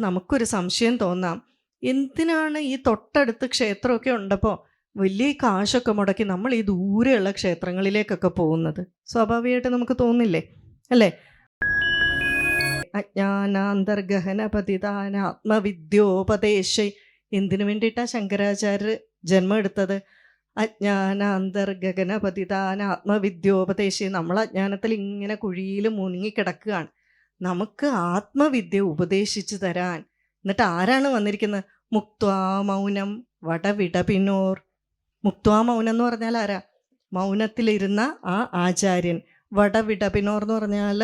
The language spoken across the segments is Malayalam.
നമുക്കൊരു സംശയം തോന്നാം. എന്തിനാണ് ഈ തൊട്ടടുത്ത് ക്ഷേത്രമൊക്കെ ഉണ്ടപ്പോൾ വലിയ കാശൊക്കെ മുടക്കി നമ്മൾ ഈ ദൂരെയുള്ള ക്ഷേത്രങ്ങളിലേക്കൊക്കെ പോകുന്നത്? സ്വാഭാവികമായിട്ട് നമുക്ക് തോന്നില്ലേ? അല്ലേ? അജ്ഞാനാന്തർഗഹന പതിതാന ആത്മവിദ്യോപദേശ. എന്തിനു വേണ്ടിയിട്ടാണ് ശങ്കരാചാര്യർ ജന്മം എടുത്തത്? അജ്ഞാനാന്തർഗഹന പതിതാന ആത്മവിദ്യോപദേശ. നമ്മൾ അജ്ഞാനത്തിൽ ഇങ്ങനെ കുഴിയിൽ മുങ്ങിക്കിടക്കുകയാണ് നമുക്ക് ആത്മവിദ്യ ഉപദേശിച്ചു തരാൻ. എന്നിട്ട് ആരാണ് വന്നിരിക്കുന്നത്? മുക്ത്വാ മൗനം വടവിടപിനോർ മുക്ത്വാ മൗനം എന്ന് പറഞ്ഞാൽ ആരാ? മൗനത്തിലിരുന്ന ആ ആചാര്യൻ. വടവിടപിനോർ എന്ന് പറഞ്ഞാൽ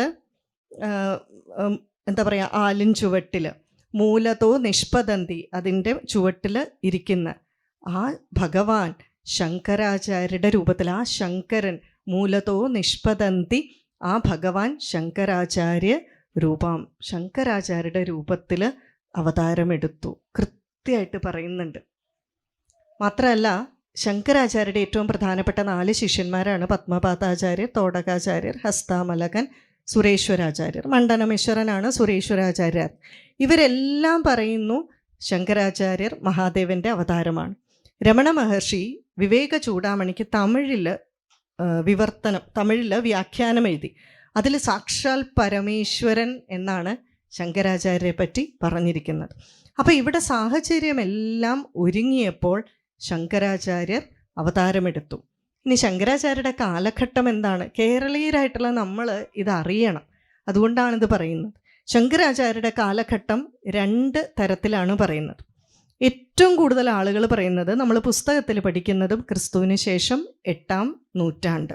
എന്താ പറയുക ആലിൻ ചുവട്ടിൽ. മൂലതോ നിഷ്പതന്തി അതിന്റെ ചുവട്ടിൽ ഇരിക്കുന്ന ആ ഭഗവാൻ ശങ്കരാചാര്യരുടെ രൂപത്തിൽ ആ ശങ്കരൻ മൂലതോ നിഷ്പതന്തി ആ ഭഗവാൻ ശങ്കരാചാര്യ രൂപം ശങ്കരാചാര്യരുടെ രൂപത്തിൽ അവതാരമെടുത്തു. കൃത്യമായിട്ട് പറയുന്നുണ്ട്. മാത്രമല്ല ശങ്കരാചാര്യരുടെ ഏറ്റവും പ്രധാനപ്പെട്ട നാല് ശിഷ്യന്മാരാണ് പത്മപാതാചാര്യർ തോടകാചാര്യർ ഹസ്താമലകൻ സുരേശ്വരാചാര്യർ മണ്ഡനമേശ്വരനാണ് സുരേശ്വരാചാര്യർ. ഇവരെല്ലാം പറയുന്നു ശങ്കരാചാര്യർ മഹാദേവന്റെ അവതാരമാണ്. രമണ മഹർഷി വിവേക ചൂടാമണിക്ക് തമിഴിൽ വിവർത്തനം തമിഴിൽ വ്യാഖ്യാനം എഴുതി അതിൽ സാക്ഷാൽ പരമേശ്വരൻ എന്നാണ് ശങ്കരാചാര്യരെ പറ്റി പറഞ്ഞിരിക്കുന്നത്. അപ്പോൾ ഇവിടെ സാഹചര്യമെല്ലാം ഒരുങ്ങിയപ്പോൾ ശങ്കരാചാര്യർ അവതാരമെടുത്തു. ഇനി ശങ്കരാചാര്യരുടെ കാലഘട്ടം എന്താണ്? കേരളീയരായിട്ടുള്ള നമ്മൾ ഇതറിയണം അതുകൊണ്ടാണിത് പറയുന്നത്. ശങ്കരാചാര്യരുടെ കാലഘട്ടം രണ്ട് തരത്തിലാണ് പറയുന്നത്. ഏറ്റവും കൂടുതൽ ആളുകൾ പറയുന്നത് നമ്മൾ പുസ്തകത്തിൽ പഠിക്കുന്നതും ക്രിസ്തുവിന് ശേഷം എട്ടാം നൂറ്റാണ്ട്.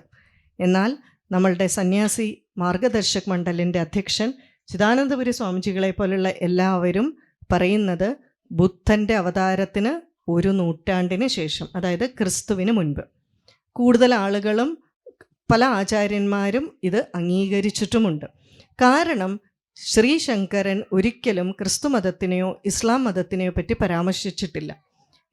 എന്നാൽ നമ്മളുടെ സന്യാസി മാർഗദർശക് മണ്ഡലിന്റെ അധ്യക്ഷൻ ചിദാനന്ദപുരി സ്വാമിജികളെ പോലുള്ള എല്ലാവരും പറയുന്നത് ബുദ്ധന്റെ അവതാരത്തിന് ഒരു നൂറ്റാണ്ടിന് ശേഷം അതായത് ക്രിസ്തുവിന് മുൻപ്. കൂടുതൽ ആളുകളും പല ആചാര്യന്മാരും ഇത് അംഗീകരിച്ചിട്ടുമുണ്ട്. കാരണം ശ്രീശങ്കരൻ ഒരിക്കലും ക്രിസ്തു മതത്തിനെയോ ഇസ്ലാം മതത്തിനെയോ പറ്റി പരാമർശിച്ചിട്ടില്ല.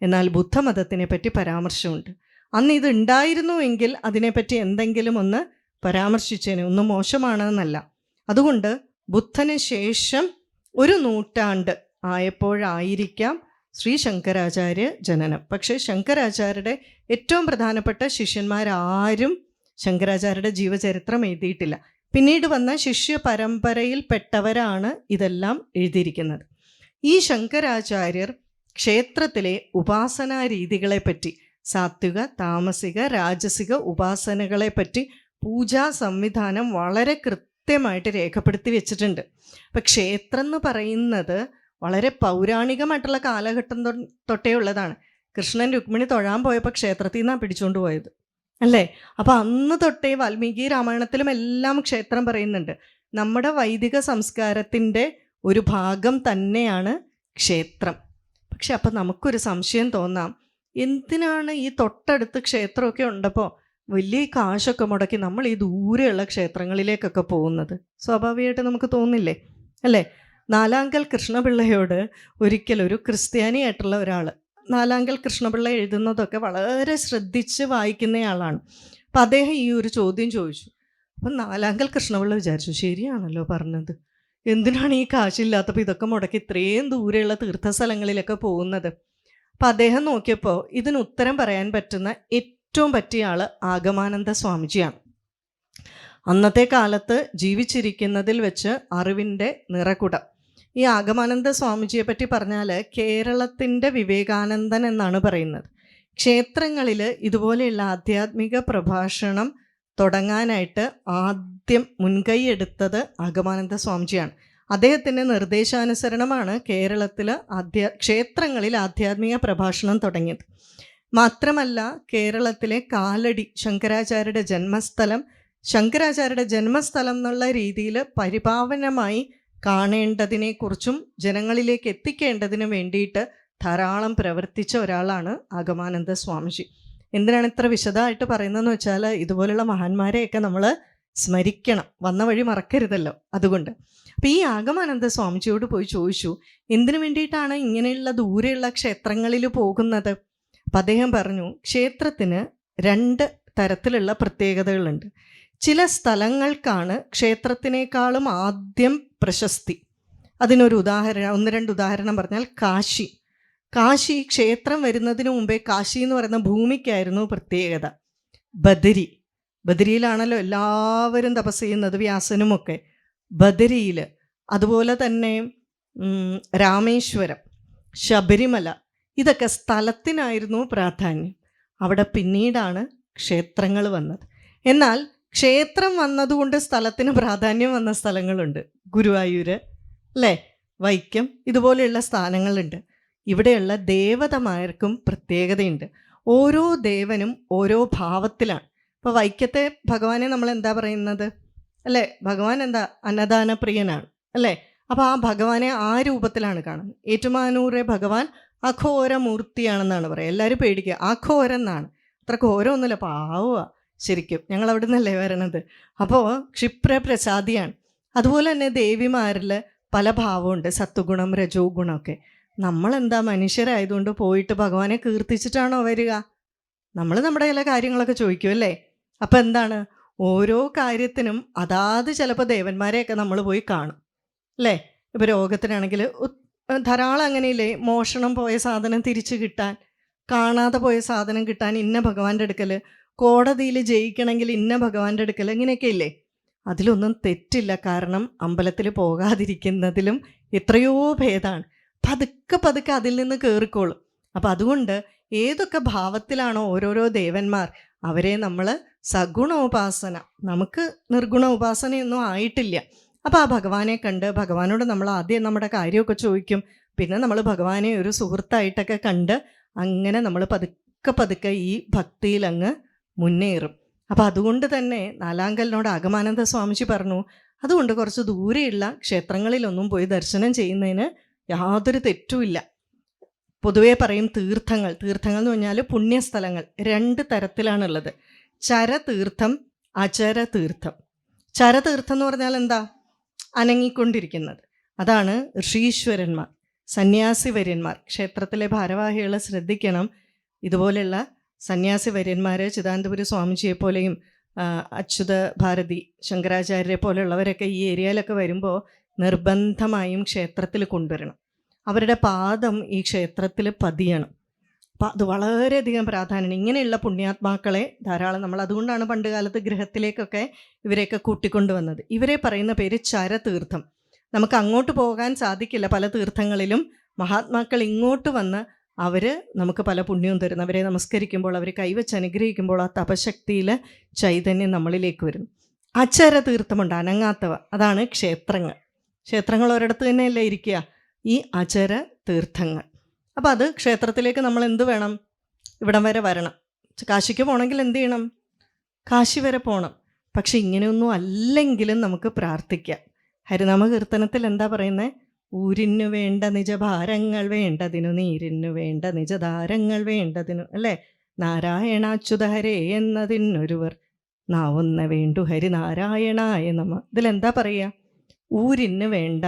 എന്നാൽ ബുദ്ധമതത്തിനെ പറ്റി പരാമർശമുണ്ട്. അന്ന് ഇത് ഉണ്ടായിരുന്നുവെങ്കിൽ അതിനെപ്പറ്റി എന്തെങ്കിലും ഒന്ന് പരാമർശിച്ചേനെ. ഒന്നും മോശമാണെന്നല്ല. അതുകൊണ്ട് ബുദ്ധന് ശേഷം ഒരു നൂറ്റാണ്ട് ആയപ്പോഴായിരിക്കാം ശ്രീ ശങ്കരാചാര്യ ജനനം. പക്ഷേ ശങ്കരാചാര്യരുടെ ഏറ്റവും പ്രധാനപ്പെട്ട ശിഷ്യന്മാരാരും ശങ്കരാചാര്യരുടെ ജീവചരിത്രം എഴുതിയിട്ടില്ല. പിന്നീട് വന്ന ശിഷ്യ പരമ്പരയിൽപ്പെട്ടവരാണ് ഇതെല്ലാം എഴുതിയിരിക്കുന്നത്. ഈ ശങ്കരാചാര്യർ ക്ഷേത്രത്തിലെ ഉപാസനാ രീതികളെപ്പറ്റി സാത്വിക താമസിക രാജസിക ഉപാസനകളെപ്പറ്റി പൂജാ സംവിധാനം വളരെ കൃത്യമായിട്ട് രേഖപ്പെടുത്തി വെച്ചിട്ടുണ്ട്. അപ്പം ക്ഷേത്രം എന്ന് പറയുന്നത് വളരെ പൗരാണികമായിട്ടുള്ള കാലഘട്ടം തൊട്ടേ ഉള്ളതാണ്. കൃഷ്ണൻ രുക്മിണി തൊഴാൻ പോയപ്പോൾ ക്ഷേത്രത്തിൽ നിന്നാണ് പിടിച്ചുകൊണ്ട് പോയത്. അല്ലേ? അപ്പം അന്ന് തൊട്ടേ വാൽമീകി രാമായണത്തിലും എല്ലാം ക്ഷേത്രം പറയുന്നുണ്ട്. നമ്മുടെ വൈദിക സംസ്കാരത്തിന്റെ ഒരു ഭാഗം തന്നെയാണ് ക്ഷേത്രം. പക്ഷെ അപ്പം നമുക്കൊരു സംശയം തോന്നാം. എന്തിനാണ് ഈ തൊട്ടടുത്ത് ക്ഷേത്രമൊക്കെ ഉണ്ടപ്പോൾ വലിയ കാശൊക്കെ മുടക്കി നമ്മൾ ഈ ദൂരെയുള്ള ക്ഷേത്രങ്ങളിലേക്കൊക്കെ പോകുന്നത്. സ്വാഭാവികമായിട്ട് നമുക്ക് തോന്നില്ലേ? അല്ലേ? നാലാങ്കൽ കൃഷ്ണപിള്ളയോട് ഒരിക്കലൊരു ക്രിസ്ത്യാനിയായിട്ടുള്ള ഒരാൾ നാലാങ്കൽ കൃഷ്ണപിള്ള എഴുതുന്നതൊക്കെ വളരെ ശ്രദ്ധിച്ച് വായിക്കുന്നയാളാണ്. അപ്പം അദ്ദേഹം ഈ ഒരു ചോദ്യം ചോദിച്ചു. അപ്പം നാലാങ്കൽ കൃഷ്ണപിള്ള വിചാരിച്ചു ശരിയാണല്ലോ പറഞ്ഞത്. എന്തിനാണ് ഈ കാശില്ലാത്തപ്പോൾ ഇതൊക്കെ മുടക്കി ഇത്രയും ദൂരെയുള്ള തീർത്ഥസ്ഥലങ്ങളിലൊക്കെ പോകുന്നത്? അപ്പം അദ്ദേഹം നോക്കിയപ്പോൾ ഇതിന് ഉത്തരം പറയാൻ പറ്റുന്ന ഏറ്റവും പറ്റിയ ആൾ ആഗമാനന്ദ സ്വാമിജിയാണ്. അന്നത്തെ കാലത്ത് ജീവിച്ചിരിക്കുന്നതിൽ വെച്ച് അറിവിന്റെ നിറകുടം. ഈ ആഗമാനന്ദ സ്വാമിജിയെ പറ്റി പറഞ്ഞാൽ കേരളത്തിന്റെ വിവേകാനന്ദൻ എന്നാണ് പറയുന്നത്. ക്ഷേത്രങ്ങളിൽ ഇതുപോലെയുള്ള ആധ്യാത്മിക പ്രഭാഷണം തുടങ്ങാനായിട്ട് ആദ്യം മുൻകൈ എടുത്തത് ആഗമാനന്ദ സ്വാമിജിയാണ്. അദ്ദേഹത്തിന്റെ നിർദ്ദേശാനുസരണമാണ് കേരളത്തിൽ ആധ്യാ ക്ഷേത്രങ്ങളിൽ ആധ്യാത്മിക പ്രഭാഷണം തുടങ്ങിയത്. മാത്രമല്ല കേരളത്തിലെ കാലടി ശങ്കരാചാര്യരുടെ ജന്മസ്ഥലം. ശങ്കരാചാര്യരുടെ ജന്മസ്ഥലം എന്നുള്ള രീതിയിൽ പരിപാവനമായി കാണേണ്ടതിനെക്കുറിച്ചും ജനങ്ങളിലേക്ക് എത്തിക്കേണ്ടതിനും വേണ്ടിയിട്ട് ധാരാളം പ്രവർത്തിച്ച ഒരാളാണ് ആഗമാനന്ദ സ്വാമിജി. എന്തിനാണ് ഇത്ര വിശദമായിട്ട് പറയുന്നതെന്ന് വെച്ചാൽ ഇതുപോലുള്ള മഹാന്മാരെയൊക്കെ നമ്മൾ സ്മരിക്കണം. വന്ന വഴി മറക്കരുതല്ലോ. അതുകൊണ്ട്. അപ്പം ഈ ആഗമാനന്ദ സ്വാമിജിയോട് പോയി ചോദിച്ചു എന്തിനു വേണ്ടിയിട്ടാണ് ഇങ്ങനെയുള്ള ദൂരെയുള്ള ക്ഷേത്രങ്ങളിൽ പോകുന്നത്? അപ്പം അദ്ദേഹം പറഞ്ഞു ക്ഷേത്രത്തിന് രണ്ട് തരത്തിലുള്ള പ്രത്യേകതകളുണ്ട്. ചില സ്ഥലങ്ങൾക്കാണ് ക്ഷേത്രത്തിനേക്കാളും ആദ്യം പ്രശസ്തി. അതിനൊരു ഉദാഹരണം ഒന്ന് രണ്ട് ഉദാഹരണം പറഞ്ഞാൽ കാശി. കാശി ക്ഷേത്രം വരുന്നതിന് മുമ്പേ കാശി എന്ന് പറയുന്ന ഭൂമിക്കായിരുന്നു പ്രത്യേകത. ബദരി. ബദരിയിലാണല്ലോ എല്ലാവരും തപസ് ചെയ്യുന്നത് വ്യാസനുമൊക്കെ. ബദരിയിൽ അതുപോലെ തന്നെ രാമേശ്വരം. ശബരിമല. ഇതൊക്കെ സ്ഥലത്തിനായിരുന്നു പ്രാധാന്യം. അവിടെ പിന്നീടാണ് ക്ഷേത്രങ്ങൾ വന്നത്. എന്നാൽ ക്ഷേത്രം വന്നതുകൊണ്ട് സ്ഥലത്തിന് പ്രാധാന്യം വന്ന സ്ഥലങ്ങളുണ്ട്. ഗുരുവായൂര് അല്ലേ? വൈക്കം ഇതുപോലെയുള്ള സ്ഥാനങ്ങളുണ്ട്. ഇവിടെയുള്ള ദേവതമാർക്കും പ്രത്യേകതയുണ്ട്. ഓരോ ദേവനും ഓരോ ഭാവത്തിലാണ്. ഇപ്പോൾ വൈക്കത്തെ ഭഗവാനെ നമ്മൾ എന്താ പറയുന്നത്? അല്ലേ? ഭഗവാൻ എന്താ? അന്നദാന പ്രിയനാണ് അല്ലേ? അപ്പോൾ ആ ഭഗവാനെ ആ രൂപത്തിലാണ് കാണുന്നത്. ഏറ്റുമാനൂരെ ഭഗവാൻ അഘോര മൂർത്തിയാണെന്നാണ് പറയുക. എല്ലാവരും പേടിക്കുക. അഘോരം എന്നാണ് അത്ര ഘോരമൊന്നുമില്ല പാവുക ശരിക്കും ഞങ്ങൾ അവിടെ നിന്നല്ലേ വരണത്? അപ്പോൾ ക്ഷിപ്രപ്രസാദിയാണ്. അതുപോലെ തന്നെ ദേവിമാരിൽ പല ഭാവമുണ്ട്. സത്വഗുണം രജോ ഗുണമൊക്കെ നമ്മളെന്താ മനുഷ്യരായതുകൊണ്ട് പോയിട്ട് ഭഗവാനെ കീർത്തിച്ചിട്ടാണോ വരിക? നമ്മൾ നമ്മുടെ ചില കാര്യങ്ങളൊക്കെ ചോദിക്കും അല്ലേ? അപ്പം എന്താണ്? ഓരോ കാര്യത്തിനും അതാത് ചിലപ്പോൾ ദേവന്മാരെയൊക്കെ നമ്മൾ പോയി കാണും. അല്ലേ? ഇപ്പോൾ രോഗത്തിനാണെങ്കിൽ ധാരാളം അങ്ങനെയില്ലേ? മോഷണം പോയ സാധനം തിരിച്ചു കിട്ടാൻ കാണാതെ പോയ സാധനം കിട്ടാൻ ഇന്ന ഭഗവാന്റെ അടുക്കൽ കോടതിയിൽ ജയിക്കണമെങ്കിൽ ഇന്ന ഭഗവാന്റെ അടുക്കൽ ഇങ്ങനെയൊക്കെ ഇല്ലേ? അതിലൊന്നും തെറ്റില്ല. കാരണം അമ്പലത്തിൽ പോകാതിരിക്കുന്നതിലും എത്രയോ ഭേദമാണ് പതുക്കെ പതുക്കെ അതിൽ നിന്ന് കയറിക്കോളും അപ്പം അതുകൊണ്ട് ഏതൊക്കെ ഭാവത്തിലാണോ ഓരോരോ ദേവന്മാർ അവരെ നമ്മൾ സഗുണോപാസന നമുക്ക് നിർഗുണ ഉപാസനയൊന്നും ആയിട്ടില്ല. അപ്പോൾ ആ ഭഗവാനെ കണ്ട് ഭഗവാനോട് നമ്മൾ ആദ്യം നമ്മുടെ കാര്യമൊക്കെ ചോദിക്കും. പിന്നെ നമ്മൾ ഭഗവാനെ ഒരു സുഹൃത്തായിട്ടൊക്കെ കണ്ട് അങ്ങനെ നമ്മൾ പതുക്കെ പതുക്കെ ഈ ഭക്തിയിൽ അങ്ങ് മുന്നേറും. അപ്പോൾ അതുകൊണ്ട് തന്നെ നാലാങ്കലിനോട് ആഗമാനന്ദ സ്വാമിജി പറഞ്ഞു അതുകൊണ്ട് കുറച്ച് ദൂരെയുള്ള ക്ഷേത്രങ്ങളിലൊന്നും പോയി ദർശനം ചെയ്യുന്നതിന് യാതൊരു തെറ്റുമില്ല പൊതുവേ പറയും തീർത്ഥങ്ങൾ. തീർത്ഥങ്ങൾ എന്ന് പറഞ്ഞാൽ പുണ്യസ്ഥലങ്ങൾ. രണ്ട് തരത്തിലാണുള്ളത്. ചരതീർത്ഥം അചരതീർത്ഥം. ചരതീർത്ഥം എന്ന് പറഞ്ഞാൽ എന്താ? അനങ്ങിക്കൊണ്ടിരിക്കുന്നത്. അതാണ് ഋഷീശ്വരന്മാർ സന്യാസി വര്യന്മാർ ക്ഷേത്രത്തിലെ ഭാരവാഹികളെ ശ്രദ്ധിക്കണം. ഇതുപോലെയുള്ള സന്യാസി വര്യന്മാർ ചിദാനന്ദപുരി സ്വാമിജിയെ പോലെയും അച്യുത ഭാരതി ശങ്കരാചാര്യരെ പോലെയുള്ളവരൊക്കെ ഈ ഏരിയയിലൊക്കെ വരുമ്പോൾ നിർബന്ധമായും ക്ഷേത്രത്തിൽ കൊണ്ടുവരണം. അവരുടെ പാദം ഈ ക്ഷേത്രത്തിൽ പതിയണം. അപ്പം അത് വളരെയധികം പ്രാധാന്യമാണ് ഇങ്ങനെയുള്ള പുണ്യാത്മാക്കളെ ധാരാളം നമ്മൾ അതുകൊണ്ടാണ് പണ്ട് കാലത്ത് ഗൃഹത്തിലേക്കൊക്കെ ഇവരെയൊക്കെ കൂട്ടിക്കൊണ്ടുവന്നത്. ഇവരെ പറയുന്ന പേര് ചരതീർത്ഥം. നമുക്ക് അങ്ങോട്ട് പോകാൻ സാധിക്കില്ല. പല തീർത്ഥങ്ങളിലും മഹാത്മാക്കൾ ഇങ്ങോട്ട് വന്ന് അവർ നമുക്ക് പല പുണ്യവും തരുന്നു. അവരെ നമസ്കരിക്കുമ്പോൾ അവർ കൈവച്ച് അനുഗ്രഹിക്കുമ്പോൾ ആ തപശക്തിയിൽ ചൈതന്യം നമ്മളിലേക്ക് വരുന്നു. അച്ചര തീർത്ഥമുണ്ട് അനങ്ങാത്തവ. അതാണ് ക്ഷേത്രങ്ങൾ. ക്ഷേത്രങ്ങൾ ഒരിടത്ത് തന്നെയല്ലേ ഇരിക്കുക? ഈ അചര തീർത്ഥങ്ങൾ അപ്പോൾ അത് ക്ഷേത്രത്തിലേക്ക് നമ്മൾ എന്ത് വേണം? ഇവിടം വരെ വരണം. കാശിക്ക് പോകണമെങ്കിൽ എന്ത് ചെയ്യണം? കാശി വരെ പോകണം പക്ഷെ ഇങ്ങനെയൊന്നും അല്ലെങ്കിലും നമുക്ക് പ്രാർത്ഥിക്കാം. ഹരിനാമ കീർത്തനത്തിൽ എന്താ പറയുന്നത് ഊരിനു വേണ്ട നിജഭാരങ്ങൾ വേണ്ടതിനു നീരിനു വേണ്ട നിജധാരങ്ങൾ വേണ്ടതിനു അല്ലേ? നാരായണാച്യുത ഹരേ എന്നതിനൊരുവർ നാവുന്ന വേണ്ടു ഹരിനാരായണായ നമ. ഇതിലെന്താ പറയുക? ഊരിന് വേണ്ട.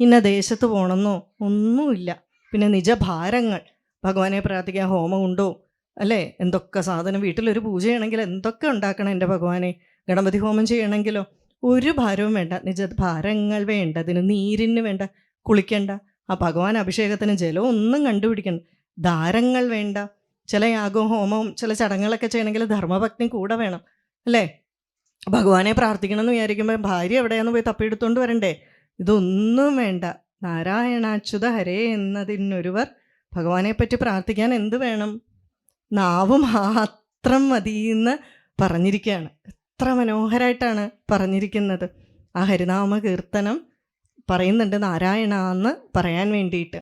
ഇന്ന ദേശത്ത് പോകണമെന്നോ ഒന്നുമില്ല. പിന്നെ നിജഭാരങ്ങൾ. ഭഗവാനെ പ്രാർത്ഥിക്കാൻ ഹോമം ഉണ്ടോ അല്ലേ? എന്തൊക്കെ സാധനം? വീട്ടിലൊരു പൂജ ചെയ്യണമെങ്കിൽ എന്തൊക്കെ ഉണ്ടാക്കണം എന്റെ ഭഗവാനെ? ഗണപതി ഹോമം ചെയ്യണമെങ്കിലോ? ഒരു ഭാരവും വേണ്ട. നിജ ഭാരങ്ങൾ വേണ്ടതിന് നീരിന് വേണ്ട. കുളിക്കണ്ട. ആ ഭഗവാൻ അഭിഷേകത്തിന് ജലവും ഒന്നും കണ്ടുപിടിക്കണ്ട ധാരങ്ങൾ വേണ്ട. ചില യാഗവും ഹോമവും ചില ചടങ്ങുകളൊക്കെ ചെയ്യണമെങ്കിൽ ധർമ്മഭക്തി കൂടെ വേണം. അല്ലേ? ഭഗവാനെ പ്രാർത്ഥിക്കണം എന്ന് വിചാരിക്കുമ്പോൾ ഭാര്യ എവിടെയാണെന്ന് പോയി തപ്പിയെടുത്തുകൊണ്ട് വരണ്ടേ? ഇതൊന്നും വേണ്ട. നാരായണാച്യുത ഹരേ എന്നതിനൊരുവർ ഭഗവാനെ പറ്റി പ്രാർത്ഥിക്കാൻ എന്ത് വേണം? നാവ് മാത്രം മതിയെന്ന് പറഞ്ഞിരിക്കുകയാണ്. എത്ര മനോഹരമായിട്ടാണ് പറഞ്ഞിരിക്കുന്നത്. ആ ഹരിനാമ കീർത്തനം പറയുന്നുണ്ട് നാരായണ എന്ന് പറയാൻ വേണ്ടിയിട്ട്.